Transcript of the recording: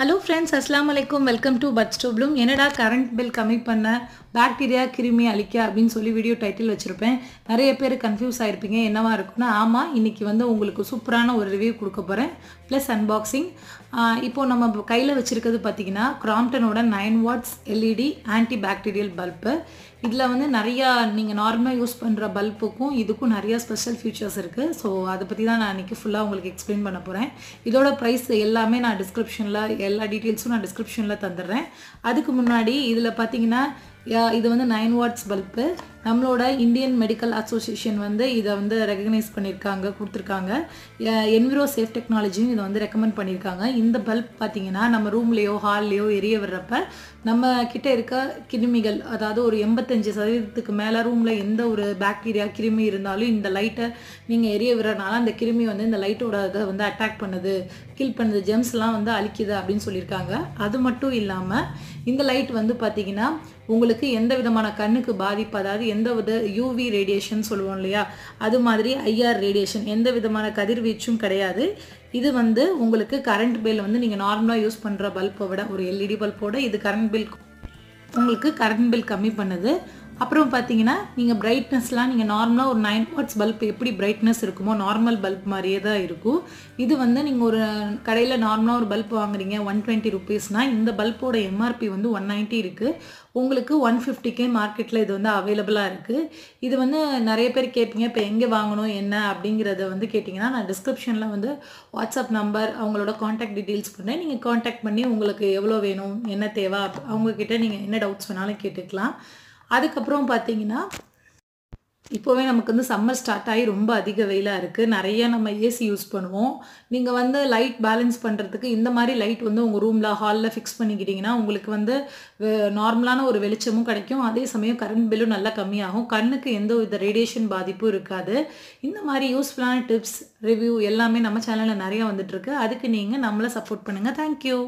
Hello friends அஸ்லாம் வலைக்கும் welcome to but ஸ்டோப்ளூம் என்னடா கரண்ட் பில் கம்மி பண்ண? பாக்டீரியா கிருமி அழிக்க அப்படின்னு சொல்லி வீடியோ டைட்டில் வச்சுருப்பேன். நிறைய பேர் கன்ஃபியூஸ் ஆகிருப்பீங்க என்னவா இருக்குன்னா ஆமாம் இன்றைக்கி வந்து உங்களுக்கு சூப்பரான ஒரு ரிவ்யூ கொடுக்க போகிறேன் ப்ளஸ் அன்பாக்சிங் இப்போது நம்ம கையில் வச்சுருக்கிறது பார்த்தீங்கன்னா கிராம்டனோட nine watts LED anti bacterial bulb இதில் வந்து நிறையா நீங்கள் நார்மலாக யூஸ் பண்ணுற பல்புக்கும் இதுக்கும் நிறையா ஸ்பெஷல் ஃபீச்சர்ஸ் இருக்குது ஸோ அதை பற்றி தான் நான் இன்றைக்கி ஃபுல்லாக உங்களுக்கு எக்ஸ்பிளைன் பண்ண போகிறேன் இதோட ப்ரைஸ் எல்லாமே நான் டிஸ்கிரிப்ஷனில் எல்லா டீட்டெயில்ஸும் நான் டிஸ்கிரிப்ஷனில் தந்துடுறேன். அதுக்கு முன்னாடி இதில் பார்த்தீங்கன்னா இது வந்து நைன் வாட்ஸ் பல்ப்பு நம்மளோட இந்தியன் மெடிக்கல் அசோசியேஷன் வந்து இதை வந்து ரெகக்னைஸ் பண்ணியிருக்காங்க கொடுத்துருக்காங்க. என்விரோ சேஃப் டெக்னாலஜின்னு இதை வந்து ரெக்கமெண்ட் பண்ணியிருக்காங்க. இந்த பல்ப் பார்த்திங்கன்னா நம்ம ரூம்லேயோ ஹால்லேயோ எரிய விடுறப்ப நம்ம கிட்டே இருக்க கிருமிகள் அதாவது ஒரு எண்பத்தஞ்சு சதவீதத்துக்கு மேலே ரூமில் எந்த ஒரு பாக்டீரியா கிருமி இருந்தாலும் இந்த லைட்டை நீங்கள் எரிய விடுறதுனால அந்த கிருமி வந்து இந்த லைட்டோட இதை வந்து அட்டாக் பண்ணுது கில் பண்ணுது ஜெம்ஸ்லாம் வந்து அழிக்குது அப்படின்னு சொல்லியிருக்காங்க. அது மட்டும் இல்லாமல் இந்த லைட் வந்து பார்த்தீங்கன்னா உங்களுக்கு எந்த விதமான கண்ணுக்கு பாதிப்பு அதாவது எந்த வித யூவி ரேடியேஷன் சொல்லுவோம் இல்லையா? அது மாதிரி ஐஆர் ரேடியேஷன் எந்த விதமான கதிர்வீச்சும் கிடையாது. இது வந்து உங்களுக்கு கரண்ட் பில் வந்து நீங்கள் நார்மலாக யூஸ் பண்ணுற பல்பை விட ஒரு எல்இடி பல்போட இது கரண்ட் பில் உங்களுக்கு கரண்ட் பில் கம்மி பண்ணுது. அப்புறம் பார்த்தீங்கன்னா நீங்கள் பிரைட்னஸ்லாம் நீங்கள் நார்மலாக ஒரு நைன் வாட்ஸ் பல்ப் எப்படி பிரைட்னஸ் இருக்குமோ நார்மல் பல்ப் மாதிரியே தான் இருக்கும். இது வந்து நீங்கள் ஒரு கடையில் நார்மலாக ஒரு பல்ப் வாங்குறீங்க ஒன் டுவெண்ட்டி ருபீஸ்னால் இந்த பல்போட எம்ஆர்பி வந்து ஒன் நைன்ட்டி இருக்குது உங்களுக்கு ஒன் ஃபிஃப்டிக்கே மார்க்கெட்டில் இது வந்து அவைலபிளாக இருக்குது இது வந்து நிறைய பேர் கேட்பீங்க இப்போ எங்கே வாங்கணும் என்ன? அப்படிங்கிறத வந்து கேட்டிங்கன்னா நான் டிஸ்கிரிப்ஷனில் வந்து வாட்ஸ்அப் நம்பர் அவங்களோட காண்டாக்ட் டீட்டெயில்ஸ் பண்ணேன் நீங்கள் காண்டாக்ட் பண்ணி உங்களுக்கு எவ்வளோ வேணும் என்ன தேவை அவங்கக்கிட்ட நீங்கள் என்ன டவுட்ஸ் வேணாலும் கேட்டுக்கலாம். அதுக்கப்புறம் பார்த்தீங்கன்னா இப்போவே நமக்கு வந்து சம்மர் ஸ்டார்ட் ஆகி ரொம்ப அதிக வெயிலாக இருக்குது நிறைய நம்ம ஏசி யூஸ் பண்ணுவோம். நீங்கள் வந்து லைட் பேலன்ஸ் பண்ணுறதுக்கு இந்த மாதிரி லைட் வந்து உங்கள் ரூமில் ஹாலில் ஃபிக்ஸ் பண்ணிக்கிட்டிங்கன்னா உங்களுக்கு வந்து நார்மலான ஒரு வெளிச்சமும் கிடைக்கும். அதே சமயம் கரண்ட் பில்லும் நல்லா கம்மியாகும். கண்ணுக்கு எந்த வித ரேடியேஷன் பாதிப்பும் இருக்காது. இந்த மாதிரி யூஸ்ஃபுல்லான டிப்ஸ் ரிவ்யூ எல்லாமே நம்ம சேனலில் நிறைய வந்துட்டுருக்கு அதுக்கு நீங்கள் நம்மளை சப்போர்ட் பண்ணுங்கள் தேங்க்யூ